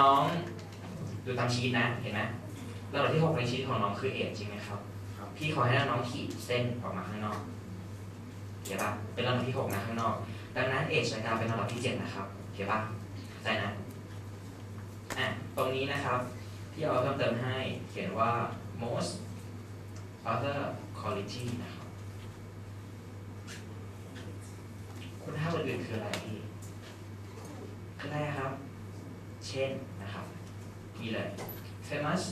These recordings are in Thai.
น้องดูตามชีตนะเห็นไหมลำดับที่หกในชีตของน้องคือเอจจริงไหมครับครับ พี่ขอให้น้องขีดเส้นออกมาข้างนอกเห็นปะเป็นลำดับที่หกนะข้างนอก ดังนั้นเอจะกลายเป็นลำดับที่เจ็ดนะครับเห็นปะเข้าใจนะอะตรงนี้นะครับที่เอาเพิ่มเติมให้เขียนว่า most other quality นะครับคุณค่าอื่นๆคืออะไรพี่คืออะไรค ช่นนะครับนี่เลย famous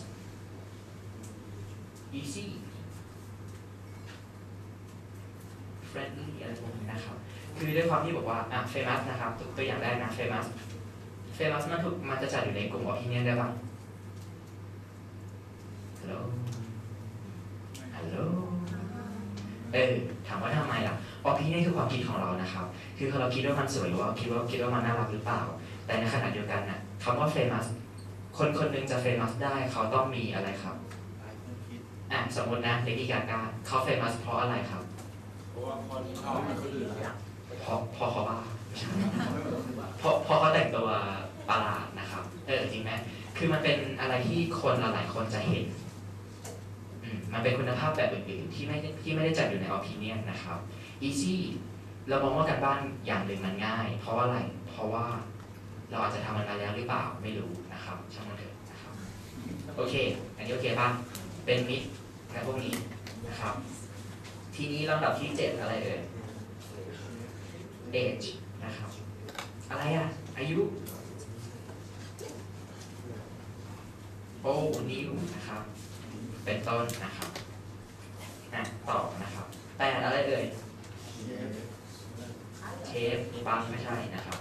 easy friendly อะไรพวกนี้นะครับ คือด้วยความที่บอกว่าอะ famous นะครับตัวอย่างแรกนะ famous famous มันถูกมันจะจัดอยู่ในกลุ่ม opinion ได้ปะ hello hello เออถามว่าทำไมล่ะ opinion คือความคิดของเรานะครับ คือเราคิดว่ามันสวยหรือว่าคิดว่าคิดว่ามันน่ารักหรือเปล่า แต่ในขณะเดียวกันน่ะ คำว่า famous คนคนหนึงจะ famous ได้เขาต้องมีอะไรครับอะสมมตินะเลดี้กากเขา famous เพราะอะไรครับ เพราะว่าคนชอบมันคนอื่นนะเพราะเพราะเขาบ้าเพราะเพราะเขาแต่งตัวประหลาดนะครับเออจริงไหมคือมันเป็นอะไรที่คนหลายๆคนจะเห็นมันเป็นคุณภาพแบบอื่นๆที่ไม่ได้ที่ไม่ได้จัดอยู่ใน opinion นะครับ easy เรามองว่าการบ้านอย่างหนึ่งมันง่าย เพราะว่าอะไร เพราะว่า เราอาจจะทำมันมาแล้วหรือเปล่าไม่รู้นะครับช่างมันเถอะนะครับโอเค อันนี้โอเคป่ะเป็นมิดนะพวกนี้นะครับ ทีนี้ลำดับที่เจ็ดอะไรเอ่ย age นะครับ อะไรอะ อายุโอ้นิ้วนะครับ เป็นต้นนะครับอะต่อนะครับแปดอะไรเอ่ยเทปบังไม่ใช่นะครับ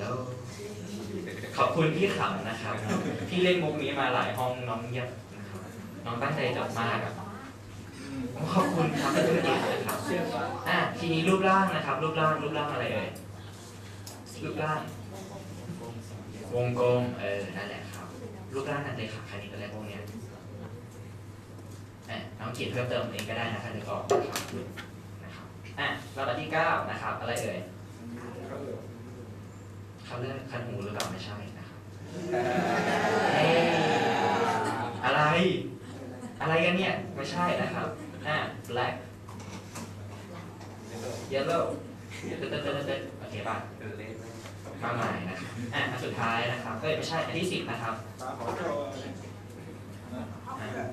ฮัลโหลขอบคุณพี่ขำนะครับพี่เล่นมุกนี้มาหลายห้องน้องเงียบนะครับน้องตั้งใจจดมากอะขอบคุณครับเป็นเกียรตินะครับอะทีนี้รูปร่างนะครับ รูปร่างรูปร่างอะไรเอ่ยรูปร่าง วงกลมเออนั่นแหละครับ รูปร่างนั่นเลยค่ะคณิตอะไรพวกเนี้ยอะน้องเขียนเพิ่มเติมเองก็ได้นะคณิตออกนะครับนะครับอะลำดับที่เก้านะครับ อะไรเอ่ย เขาเรียกคันหูหรือเปล่าไม่ใช่นะครับเฮ้ยอะไร อะไรกันเนี่ย ไม่ใช่นะครับอะ black yellow เต้นเต้นเต้นเต้นโอเคป่ะมาใหม่นะครับอะอันสุดท้ายนะครับเอ้ยไม่ใช่อันที่สิบนะครับตาของโจ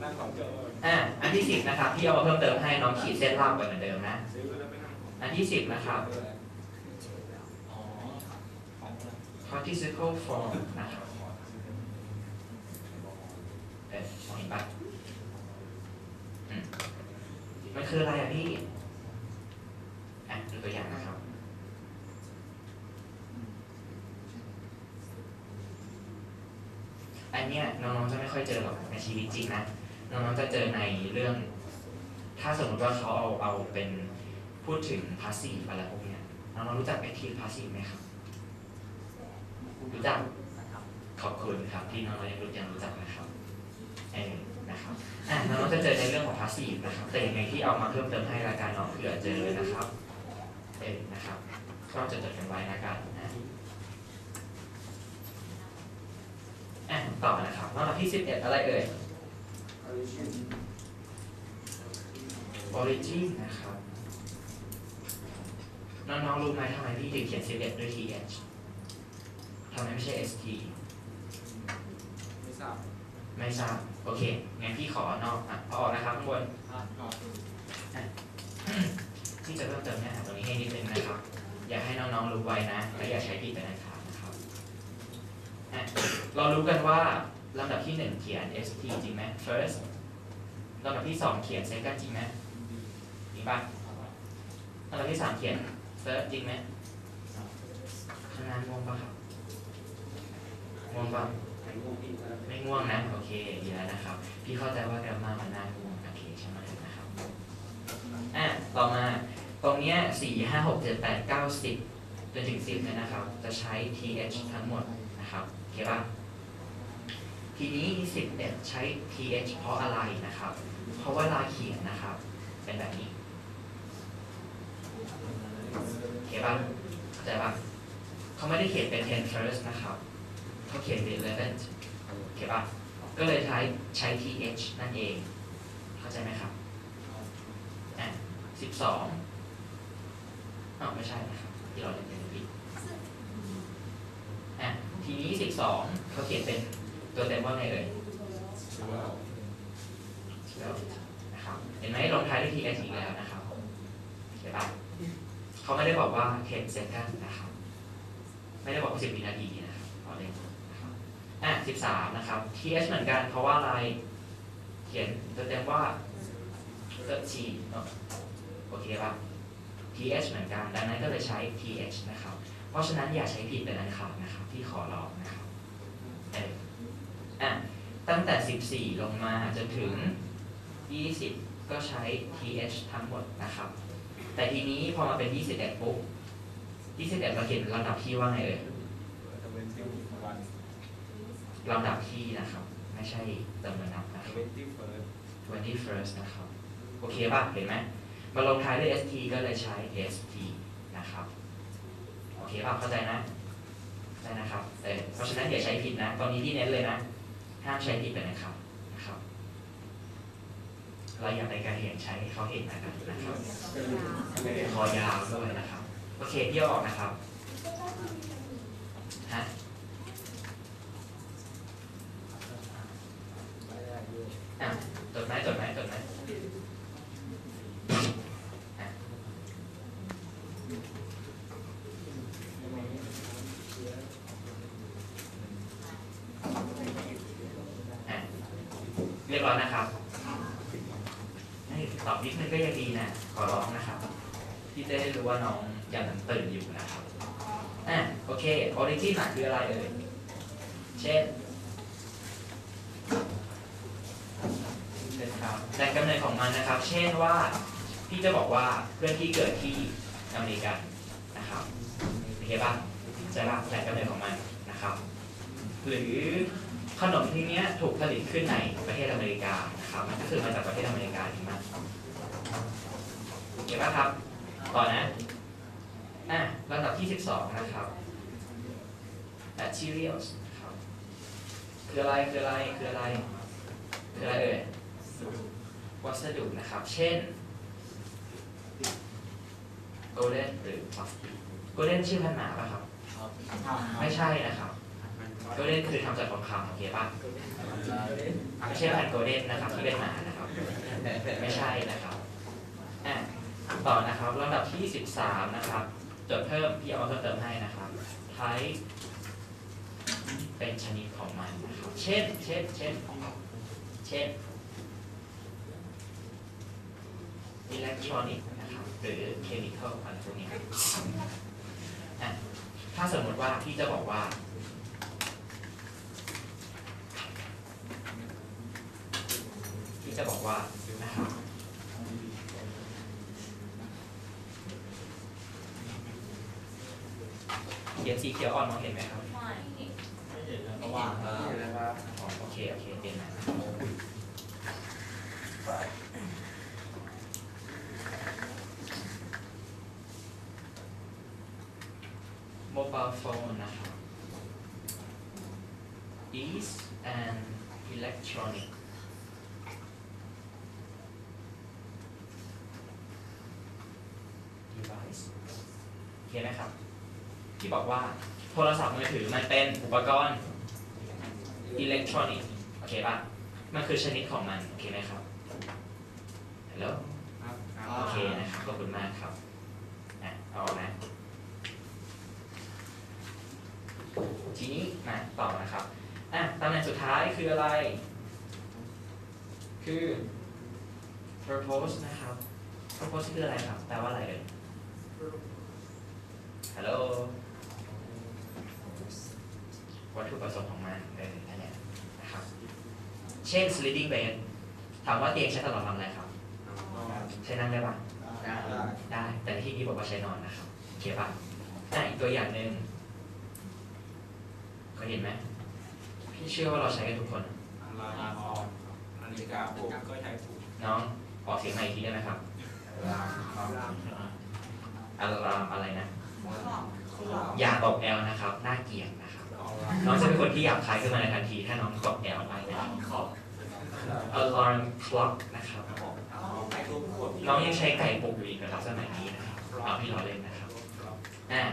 นั่งของโจอะอันที่สิบนะครับที่เอามาเพิ่มเติมให้น้องขีดเส้นรอบไปเหมือนเดิมนะซื้อแล้วไปนั่งอันที่สิบนะครับ อ๋อของ participle form นะครับเออมองเห็นปะอืมมันคืออะไรอะพี่อะดูตัวอย่างนะครับอันเนี้ยน้องๆจะไม่ค่อยเจอหรอกในชีวิตจริงนะน้องๆจะเจอในเรื่อง ถ้าสมมติว่าเขาเอาเอาเป็นพูดถึง passive อะไรพวกเนี้ยน้องๆรู้จัก active passive ไหมครับ รู้จักขอบคุณครับที่น้องๆยังรู้ยังรู้จักนะครับเออนะครับอะน้องๆจะเจอในเรื่องของ passive นะครับ แต่ยังไงที่เอามาเพิ่มเติมให้รายการน้องเผื่อเจอนะครับเออนะครับก็จะจดกันไว้นะกันนะอะต่อนะครับลำดับที่ 11 อะไรเอ่ย origin นะครับ น้องๆรู้ไหมทำไมพี่ถึงเขียน 11 ด้วย th ทำไมไม่ใช่ st ไม่ทราบไม่ทราบโอเคงั้นพี่ขอนอกอะเอาออกนะครับข้างบนอ่านก่อนที่จะเพิ่มเติมเนื้อหาตรงนี้ให้นิดนึงนะครับ อยากให้น้องๆรู้ไว้นะและอย่าใช้ผิดเป็นอันขาดนะครับอะเรารู้กันว่าลำดับที่หนึ่งเขียน st จริงไหม first ลำดับที่สองเขียน second จริงไหมจริงป่ะลำดับที่สามเขียน third จริงไหมข้างหน้าง่วงป่ะครับ ง่วงป่ะไม่ง่วงนะโอเคดีแล้วนะครับ พี่เข้าใจว่าแกรมมามันน่าง่วงโอเคใช่ไหมนะครับอะต่อมาตรงเนี้ยสี่ห้าหกเจ็ดแปดเก้าสิบจนถึงสิบเนี่ยนะครับ จะใช้ th ทั้งหมดนะครับโอเคป่ะทีนี้สิบเนี่ยใช้ th เพราะอะไรนะครับ เพราะว่าลาเขียนนะครับ เป็นแบบนี้โอเคป่ะเข้าใจป่ะเขาไม่ได้เขียนเป็น ten first นะครับ เขาเขียน relevant โอเคป่ะก็เลยใช้ใช้ th นั่นเอง เข้าใจไหมครับอะสิบสองอ้าวไม่ใช่นะครับที่เราเรียนเป็นผิดอะทีนี้สิบสองเขาเขียนเป็นตัวเต็มว่าไงเอ่ยนะครับเห็นไหมลงท้ายด้วย th อีกแล้วนะครับเห็นป่ะเขาไม่ได้บอกว่า 10 second นะครับ ไม่ได้บอกว่า10วินาทีนะครับเอาเล่นน อะ13 นะครับ th เหมือนกันเพราะว่าอะไร เขียนเต็มว่า13เนาะโอเคป่ะ th เหมือนกัน ดังนั้นก็เลยใช้ th นะครับ เพราะฉะนั้นอย่าใช้ผิดเป็นอันขาดนะครับ ที่ขอร้องนะครับเอออะตั้งแต่ 14 ลงมาจนถึง 20 ก็ใช้ th ทั้งหมดนะครับ แต่ทีนี้พอมาเป็น 21 ปุ๊บ 21เราเขียนลำดับที่ว่าไงเอ่ยจะเป็นที่วัน ลำดับที่นะครับ ไม่ใช่จำนวนนับนะคจะรับเป็นที่เฟิร์ส 21st นะครับ โอเคป่ะเห็นไหมมาลงท้ายด้วย st ก็เลยใช้ st นะครับ โอเคป่ะเข้าใจนะได้นะครับเออเพราะฉะนั้นอย่าใช้ผิดนะ ตอนนี้ที่เน้นเลยนะ ห้ามใช้ผิดเป็นนะครับนะครับ เราอย่าไปการเห็นใช้ให้เขาเห็นนะครับนะครับคอยาวด้วยนะครับ โอเคเที่ยวออกนะครับ ฮะอะจดไหมจดไหมจดไหมอะอะเรียบร้อยนะครับให้ตอบนิดนึงก็ยังดีนะ ขอร้องนะครับ ที่จะได้รู้ว่าน้องยังตื่นอยู่นะครับ อะโอเค origin อะคืออะไรเอ่ย เช่นเช่นครับแหล่งกำเนิดของ มันนะครับ เช่นว่าพี่จะบอกว่าเพื่อนที่เกิดที่อเมริกันนะครับโอเคป่ะใช่ป่ะแหล่งกำเนิดของมันนะครับ หรือขนมที่เนี้ยถูกผลิตขึ้นในประเทศอเมริกานะครับมันก็คือมาจากประเทศอเมริกาจริงไหมโอเคป่ะครับ ต่อนะอะลำดับที่ 12 นะครับ materials ครับคืออะไรคืออะไรคืออะไรคืออะไรเอ่ย วัสดุนะครับ เช่น golden หรือ plastic golden ชื่อพันธุ์หมาป่ะครับ ไม่ใช่นะครับ golden คือทำจากทองคำโอเคป่ะไม่ใช่พันธุ์ golden นะครับที่เป็นหมานะครับ ไม่ใช่นะครับอะต่อนะครับลำดับที่ 13 นะครับจดเพิ่มพี่เอามาเพิ่มเติมให้นะครับ type เป็นชนิดของมันนะครับ เช่น เช่น เช่น เช่น electronic นะครับหรือ chemical อะไรพวกนี้อะถ้าสมมติว่าพี่จะบอกว่าพี่จะบอกว่านะครับเขียนสีเขียวอ่อนมองเห็นไหมครับไม่เห็นนะเพราะว่าเห็นนะครับอ๋อโอเคโอเคเปลี่ยนใหม่นะ โมบายโฟนนะครับ is an electronic device โอเคไหมครับ ที่บอกว่าโทรศัพท์มือถือมันเป็นอุปกรณ์อิเล็กทรอนิกส์โอเคป่ะ มันคือชนิดของมัน โอเคไหมครับฮัลโหลครับโอเคนะครับ ขอบคุณมากครับอะเอาออกนะ ทีนี้มาต่อนะครับอะตำแหน่งสุดท้ายคืออะไร คือ purpose นะครับ purpose คืออะไรครับ แปลว่าอะไรเอ่ยฮัลโหลวัตถุประสงค์ของมันเอออันเนี้ยนะครับ เช่น sleeping bed ถามว่าเตียงใช้สำหรับทำอะไรครับ ใช้นั่งได้ปะได้ แต่ในที่นี้บอกว่าใช้นอนนะครับ โอเคปะอะอีกตัวอย่างหนึ่ง เห็นไหมพี่เชื่อว่าเราใช้กันทุกคน ลาออนนาฬิกาปลุกก็ใช้ปลุกน้องออกเสียงใหม่อีกทีได้ไหมครับลาลาอะลามอะไรนะ อย่าตกแอลนะครับ น่าเกลียดนะครับ น้องจะเป็นคนที่หยาบคายขึ้นมาในทันที ถ้าน้องกดแอลไปนะครับอบ alarm clock นะครับน้องยังใช้ไก่ปลุกอยู่อีกนะครับสมัยนี้นะครับเอาพี่ล้อเล่นนะครับอ่า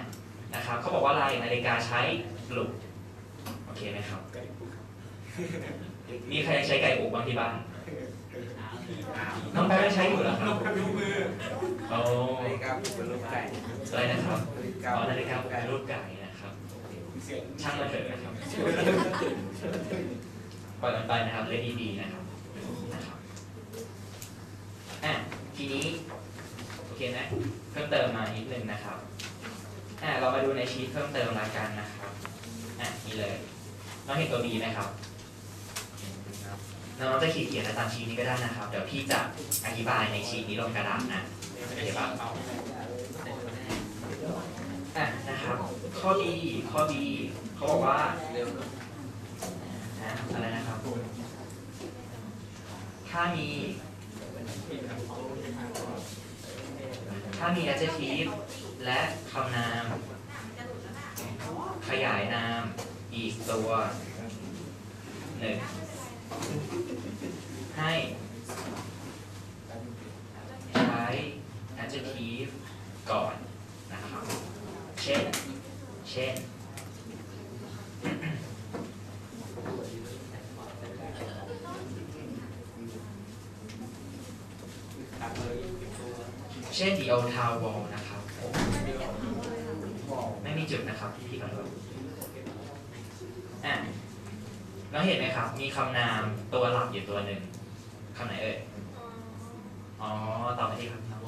นะครับเขาบอกว่าอะไรนาฬิกาใช้ปลุก เคไหมครับมีใครใช้ไก่ปลุกบ้างที่บ้านน้องแป๊บไม่ใช้อยู่เหรอครับยกมือโอ้นาฬิกาปลุกเป็นรูปไก่อะไรนะครับนาฬิอ๋กาอนาฬิกาปลุกเป็นรูปไก่นะครับ เสียงช่างมันเถอะนะครับปล่อยมันไปนะครับเล่นดีๆนะครับนะครับอะทีนี้โอเคนะเพิ่มเติมมานิดนึงนะครับอะเรามาดูในชีทเพิ่มเติมรายการนะครับอะนี่เลย น้องเห็นตัว B ไหมครับน้องจะขีดเขียนตามชีทนี้ก็ได้นะครับ เดี๋ยวพี่จะอธิบายในชีทนี้ลงกระดาษนะไม่ได้ปากเอาอะนะครับ ข้อ B ข้อ B เขาบอกว่านะอะไรนะครับ ถ้ามี ถ้ามี adjective และคำนาม ขยายนาม อีกตัวหนึ่งให้ใช้ adjective ก่อนนะครับ เช่น เช่น เช่น the old town wall นะครับ ไม่มีจุดนะครับที่พี่กำหนดอะ เราเห็นไหมครับ มีคำนามตัวหลักอยู่ตัวหนึ่งคำไหนเอ่ย อ๋อต่อไปที่คำนาม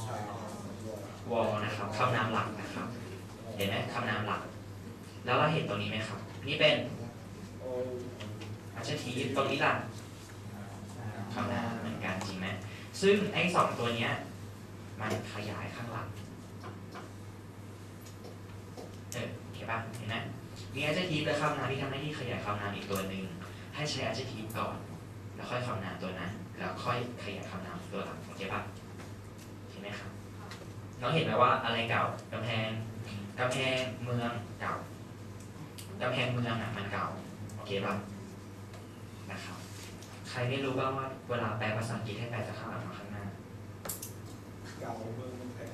wall นะครับคำนามหลักนะครับ เห็นไหมคำนามหลัก แล้วเราเห็นตรงนี้ไหมครับ นี่เป็น adjective ตรงนี้ล่ะคำนามเหมือนกันจริงไหมซึ่งไอ้สองตัวเนี้ยมันขยายข้างหลังเออโอเคป่ะเห็นไหมมี adjective และคำนามที่ทำหน้าที่ขยายคำนามอีกตัวหนึ่ง ให้ใช้ adjective ก่อน แล้วค่อยคำนามตัวนั้น แล้วค่อยขยายคำนามตัวหลังโอเคป่ะเห็นไหมครับน้องเห็นไหมว่าอะไรเก่ากำแพงกำแพงเมืองเก่ากำแพงเมืองอะมันเก่าโอเคป่ะนะครับใครไม่รู้บ้างว่าเวลาแปลภาษาอังกฤษให้แปลจากข้างหลังมาข้างหน้าเก่าเบอร์มันแพง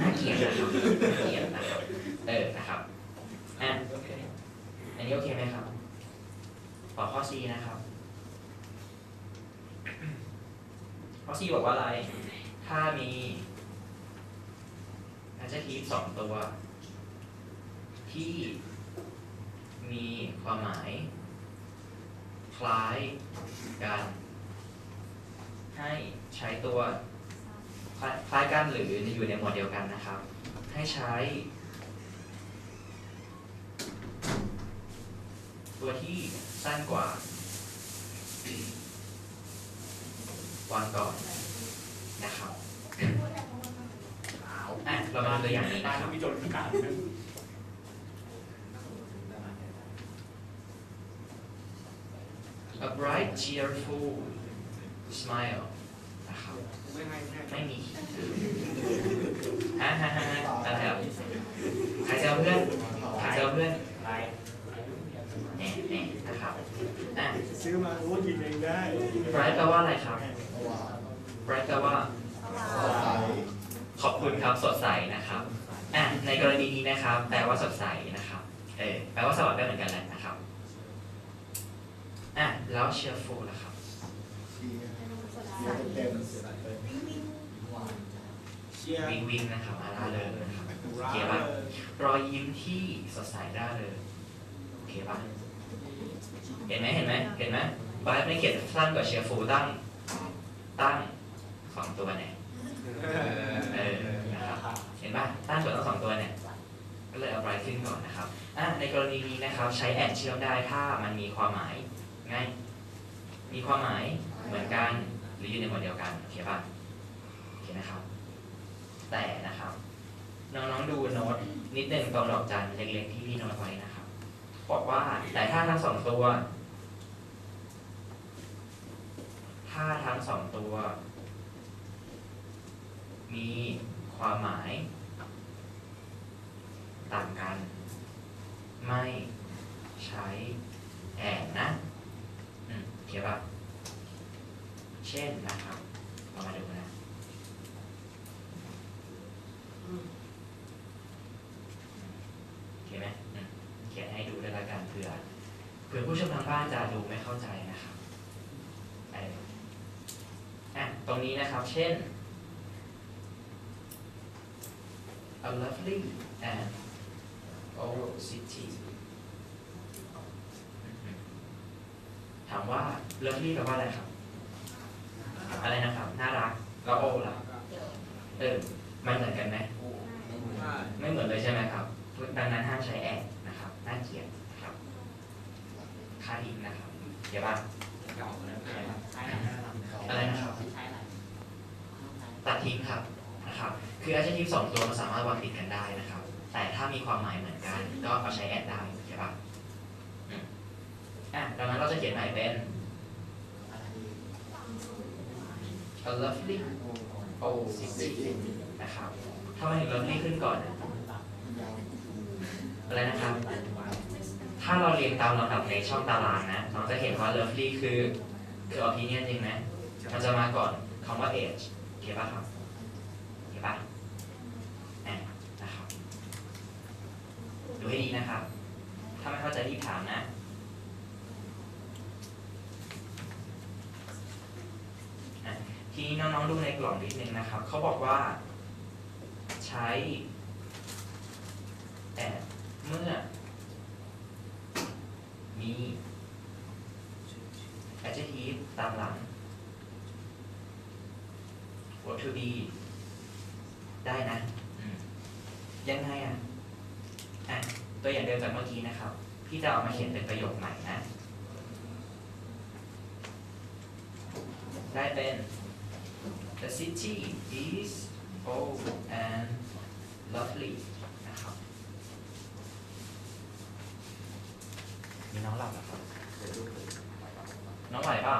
น่าเกลียดนะครับน่าเกลียดนะครับเออนะครับอะอันนี้โอเคไหมครับ ต่อข้อ C นะครับ ข้อ C บอกว่าอะไร ถ้ามี adjective สองตัว ที่มีความหมาย คล้ายกัน ให้ใช้ตัวคล้ายกันหรืออยู่ในหมวดเดียวกันนะครับ ให้ใช้ ตัวที่ สั้นกว่าวางก่อนนะครับอะเรามาดูตัวอย่างนี้บ้านะนครับมีโจทย์ขนาดนั้น a bright cheerful smile นะครับไม่ให้แค่ไม่มีฮะฮะฮะฮะอะไรอะใครจะเอาเพื่อนใครจะเอาเพื่อน ไร แน่แน่นะครับ อะ ซื้อมารู้กินเองได้ bright แปลว่าอะไรครับ bright แปลว่า ขอบคุณครับสดใสนะครับอะในกรณีนี้นะครับ แปลว่าสดใสนะครับ เออแปลว่าสวัสดิ์ได้เหมือนกันแหละนะครับอะแล้ว cheerful นะครับ เต็มเชียร์วิงวิงนะครับอาร่าเลยนะครับดูโอร้าเคป่ะรอยยิ้มที่สดใสร่าเริงโอเคป่ะ เห็นไหมเห็นไหมเห็นไหมบายไม่เขียนสั้นกว่าเชียร์ฟูตั้งตั้งสองตัวเนี่ยเออนะครับเห็นป่ะตั้งกว่าตั้งสองตัวเนี่ยก็เลยเอาไบรท์ขึ้นก่อนนะครับอะในกรณีนี้นะครับใช้แอดเชื่อมได้ถ้ามันมีความหมายไงมีความหมายเหมือนกันหรืออยู่ในหมวดเดียวกันโอเคป่ะโอเคนะครับ แต่นะครับน้องๆดูโน้ตนิดหนึ่งตรงดอกจันเล็กๆที่พี่โน้ตไว้นะครั บอกว่าแต่ถ้าทั้งสองตัว ถ้าทั้งสองตัว มีความหมาย ต่างกัน ไม่ใช้แอนนะอืมโอเคป่ะเช่นนะครับเรามาดูนะโอเคไหมอืมเขียนให้ดูด้วยละกันเผื่อเผื่อผู้ชมทาง บ้านจะดูไม่เข้าใจนะครับเอออะตรงนี้นะครับ เช่น a lovely and old city ถามว่า lovely แปลว่าอะไรครับ อะไรนะครับ น่ารัก แล้ว old ล่ะเออมันเหมือนกันไหมไม่เหมือนเลยใช่ไหมครับ ดังนั้นห้ามใช้แอดนะครับ น่าเกลียดนะครับ ค่าทิ้งนะครับเดี๋ยวว่าเก่าแล้วอะไรนะครับใช้อะไรตัดทิ้งครับนะครับ คือ adjective สองตัวมันสามารถวางติดกันได้นะครับ แต่ถ้ามีความหมายเหมือนกัน ก็เอาใช้แอดได้ใช่ปะอืมอะดังนั้นเราจะเขียนใหม่เป็น a lovely old city นะครับทำไมถึง lovely ขึ้นก่อนนะอะไรนะครับ ถ้าเราเรียงตามลำดับในช่องตารางนะเราจะเห็นว่า lovely คือคือ opinion จริงไหมมันจะมาก่อนคำว่า age โอเคป่ะครับโอเคป่ะแอนนะครับดูให้ดีนะครับ ถ้าไม่เข้าใจรีบถามนะทีนี้น้องๆดูในกล่องนิดนึงนะครับ เขาบอกว่าใช้แอนเมื่อ มี adjective ตามหลัง verb to be ได้นะอืมยังไงอะอะ ตัวอย่างเดิมจากเมื่อกี้นะครับ พี่จะเอามาเขียนเป็นประโยคใหม่นะ ได้เป็น the city is old and lovely นะครับ มีน้องหลับเหรอครับน้องไหวเปล่า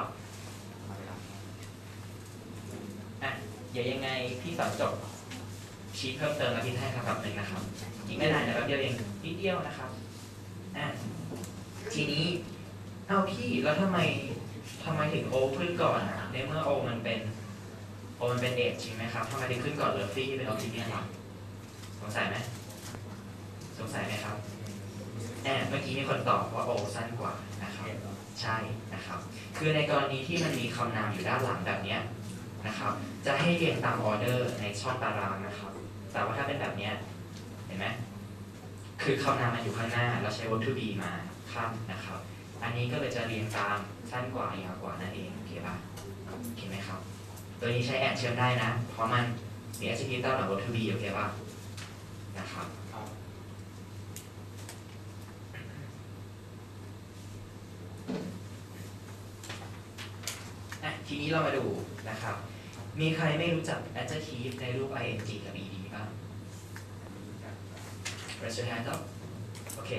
อะเดี๋ยวยังไงพี่สอนจบชี้เพิ่มเติมแล้วพี่ให้คำตอบหนึ่งนะครับอีกไม่นานเดี๋ยวแป๊บเดียวเองนิดเดียวนะครับอะทีนี้เอ้าพี่แล้วทำไมทำไมถึงโอขึ้นก่อนอะในเมื่อโอมันเป็นโอมันเป็นเอจจริงไหมครับทำไมถึงขึ้นก่อนเลฟฟี่ที่เป็นออทิเนียนล่ะสงสัยไหมสงสัยไหมครับ อบเมื่อกี้มีคนตอบว่าโอสั้นกว่านะครับใช่นะครับ คือในกรณีที่มันมีคำนามอยู่ด้านหลังแบบเนี้ยนะครับ จะให้เรียงตามออเดอร์ในช่องตารางนะครับ แต่ว่าถ้าเป็นแบบเนี้ยเห็นไหมคือคำนามมันอยู่ข้างหน้าเราใช้ verb to be มาข้ามนะครับ อันนี้ก็เลยจะเรียงตามสั้นกว่ายาวกว่านั่นเองโอเคป่ะโอเคไหมครับ ตัวนี้ใช้แอนเชื่อมได้นะ เพราะมันมี adjective ตามหลัง verb to be โอเคป่ะนะครับ อะทีนี้ เรามาดูนะครับ มีใครไม่รู้จัก adjective ในรูป ing กับ ed บ้าง raise your hand up โอเค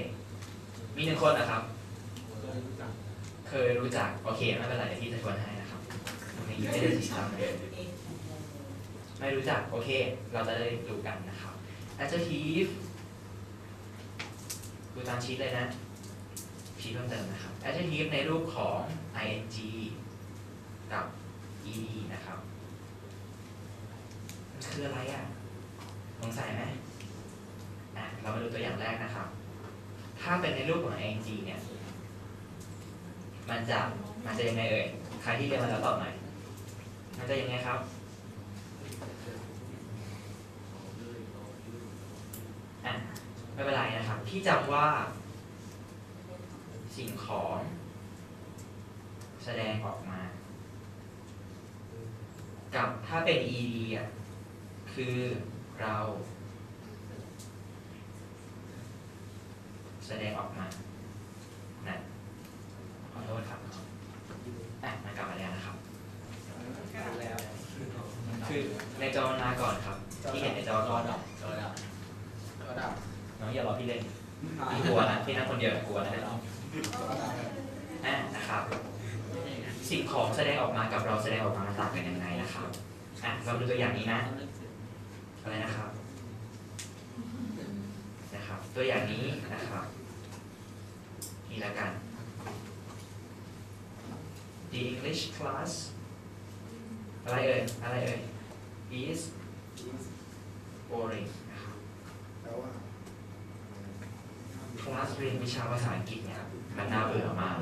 มีหนึ่งคนนะครับ เคยรู้จัก โอเค ไม่เป็นไรเดี๋ยวพี่จะทวนให้นะครับในยูไม่ได้สีดำเลยไม่รู้จัก โอเค เราจะได้ดูกันนะครับ adjective ดูตามชีตเลยนะชีตเพิ่มเติมนะครับ adjective ในรูปของ ing กับ ed นะครับมันคืออะไรอะสงสัยไหมอะ เรามาดูตัวอย่างแรกนะครับ ถ้าเป็นในรูปของ ing เนี่ย มันจะ มันจะยังไงเอ่ย ใครที่เรียนมาแล้วตอบหน่อยมันจะยังไงครับอะไม่เป็นไรนะครับ พี่จำว่าสิ่งของ แสดงออกมา กับถ้าเป็น ed อะคือเรา แสดงออกมานะขอโทษครับอะมันกลับมาแล้วนะครับ แล้วคือในจอมันมาก่อนครับ ที่เห็นในจอก่อนจอดับจอดับน้องอย่ารอพี่เล่นพี่กลัวนะพี่นั่งคนเดียวกลัวนะอะนะครับ สิ่งของแสดงออกมากับเราแสดงออกมามันต่างกันยังไงนะครับอะเราดูตัวอย่างนี้นะอะไรนะครับนะครับ ตัวอย่างนี้นะครับมีนี่ละกัน The English class อะไรเอ่ยอะไรเอ่ย is boring นะครับแล้วว่าคลาสเรียนวิชาภาษาอังกฤษเนี่ยมันน่าเบื่อมาก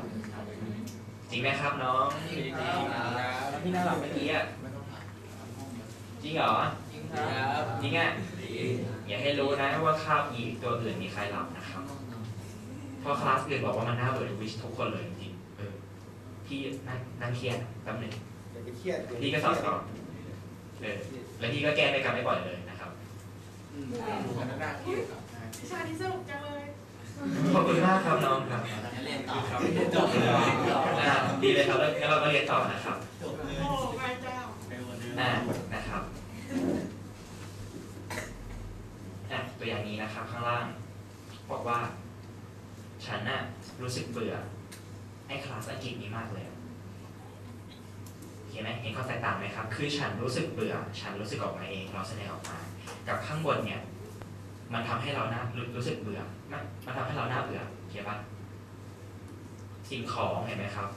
จริงไหมครับน้องจริงครับที่น่าหลับเมื่อกี้อะจริงเหรอจริงครับจริงอะอย่าให้รู้นะว่าคาบอีกตัวอื่นมีใครหลับนะครับเพราะคลาสอื่นบอกว่ามันน่าเบื่อทุกวิชทุกคนเลยจริงๆเออพี่นั่งนั่งเครียดแป๊บหนึงอย่าไปเครียดพี่ก็สอนต่อเออแล้วพี่ก็แก้ไม่กรรมไม่ปล่อยเลยนะครับอันนั้นน่าเครียดครับวิชานี้สนุกจังเลย ขอบคุณมากครับน้องครับเรียนต่อครับจบเลยอ่าดีเลยครับแล้วเราก็เรียนต่อนะครับโอ้พระเจ้าอ่านะครับอะตัวอย่างนี้นะครับ ข้างล่าง บอกว่า ฉันน่ะรู้สึกเบื่อไอ้คลาสอังกฤษนี้มากเลยเห็นไหมเห็นข้อแตกต่างไหมครับ คือฉันรู้สึกเบื่อ ฉันรู้สึกออกมาเอง เราแสดงออกมา กับข้างบนเนี่ย มันทำให้เราหน้ารู้สึกเบื่อมันมันทำให้เราหน้าเบื่อเข้าปะสิ่งของเห็นไหมครับ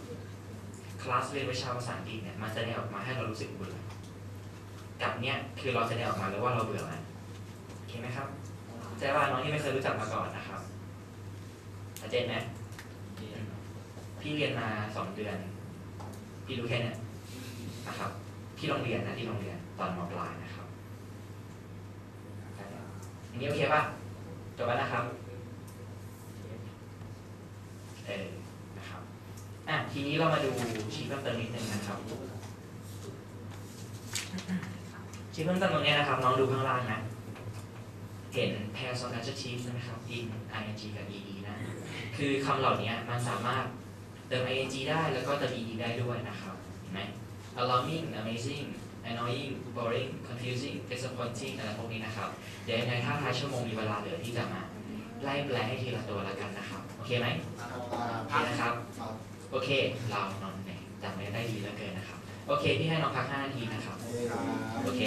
คลาสเรียนวิชาภาษาอังกฤษเนี่ยมันแสดงออกมาให้เรารู้สึกเบื่อ กับเนี่ยคือเราแสดงออกมาแล้วว่าเราเบื่อมันโอเคไหมครับใจว่าน้องที่ไม่เคยรู้จักมาก่อนนะครับชัดเจนไหมพี่เรียนมาสองเดือน พี่รู้แค่นี้นะครับ ที่โรงเรียนนะที่โรงเรียนตอนมปลายนะครับ อย่างนี้โอเคป่ะจบแล้วนะครับเออนะครับอะทีนี้เรามาดูชีทเพิ่มเติมนิดนึงนะครับชีทเพิ่มเติมตรงนี้นะครับน้องดูข้างล่างนะเห็น pairs of adjectives นะครับ in ing กับ ed นะ คือคำเหล่านี้มันสามารถเติม ing ได้แล้วก็เติม ed ได้ด้วยนะครับเห็นไหม alarming amazing annoying boring confusing disappointing อะไรพวกนี้นะครับ เดี๋ยวยังไงถ้าท้ายชั่วโมงมีเวลาเหลือที่จะมาไล่แปลให้ทีละตัวแล้วกันนะครับ โอเคไหมโอเคนะครับ โอเค เรานอนไหนจำไม่ได้ดีเหลือเกินนะครับ โอเค พี่ให้น้องพัก5นาทีนะครับ โอเค